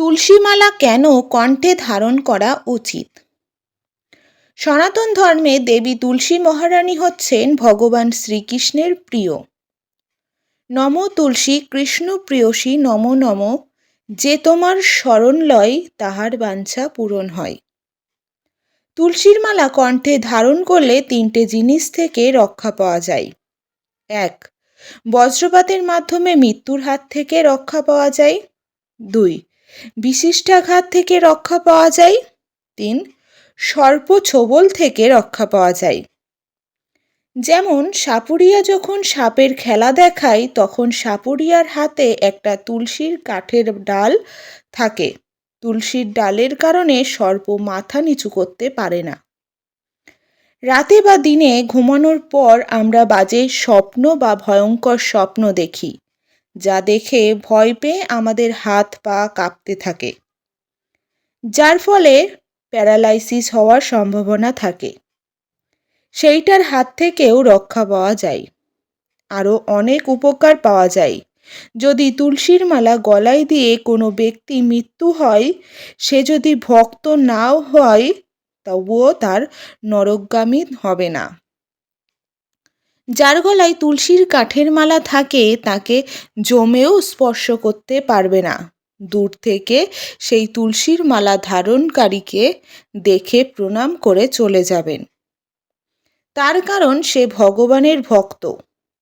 তুলসীমালা কেন কণ্ঠে ধারণ করা উচিত? সনাতন ধর্মে দেবী তুলসী মহারানী হচ্ছেন ভগবান শ্রীকৃষ্ণের প্রিয়। নম তুলসী কৃষ্ণ প্রিয়সী নম নম, যে তোমার শরণ লয় তাহার বাঞ্ছা পূরণ হয়। তুলসীর মালা কণ্ঠে ধারণ করলে তিনটে জিনিস থেকে রক্ষা পাওয়া যায়। এক, বজ্রপাতের মাধ্যমে মৃত্যুর হাত থেকে রক্ষা পাওয়া যায়। দুই বিশিষ্টাঘাত থেকে রক্ষা পাওয়া যায়। তিন সর্প ছোবল থেকে রক্ষা পাওয়া যায়। যেমন, সাপুরিয়া যখন সাপের খেলা দেখায়, তখন সাপুরিয়ার হাতে একটা তুলসীর কাঠের ডাল থাকে। তুলসীর ডালের কারণে সর্প মাথা নিচু করতে পারে না। রাতে বা দিনে ঘুমানোর পর আমরা বাজে স্বপ্ন বা ভয়ঙ্কর স্বপ্ন দেখি। যা দেখে ভয় পেয়ে আমাদের হাত পা কাঁপতে থাকে। যার ফলে প্যারালাইসিস হওয়ার সম্ভাবনা থাকে। সেইটার হাত থেকেও রক্ষা পাওয়া যায়। আরও অনেক উপকার পাওয়া যায়। যদি তুলসীর মালা গলায় দিয়ে কোনো ব্যক্তি মৃত্যু হয়, সে যদি ভক্ত নাও হয়, তবুও তার নরকগামী হবে না। যার গলায় তুলসীর কাঠের মালা থাকে, তাকে জমেও স্পর্শ করতে পারবে না। দূর থেকে সেই তুলসীর মালা ধারণকারীকে দেখে প্রণাম করে চলে যাবেন। তার কারণ সে ভগবানের ভক্ত।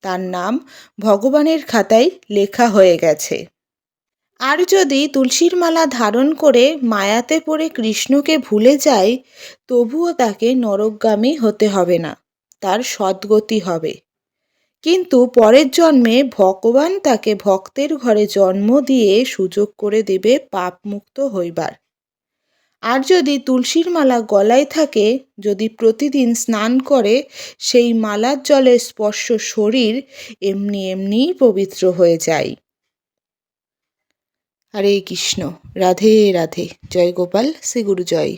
তার নাম ভগবানের খাতায় লেখা হয়ে গেছে। আর যদি তুলসীর মালা ধারণ করে মায়াতে পড়ে কৃষ্ণকে ভুলে যায়, তবুও তাকে নরকগামী হতে হবে না। তার সদ্গতি হবে। কিন্তু পরের জন্মে ভগবান তাকে ভক্তের ঘরে জন্ম দিয়ে সুযোগ করে দেবে পাপমুক্ত হইবার। আর যদি তুলসীর মালা গলায় থাকে, যদি প্রতিদিন স্নান করে, সেই মালার জলে স্পর্শ শরীর এমনি এমনিই পবিত্র হয়ে যায়। হরে কৃষ্ণ, রাধে রাধে, জয় গোপাল, শ্রী গুরু জয়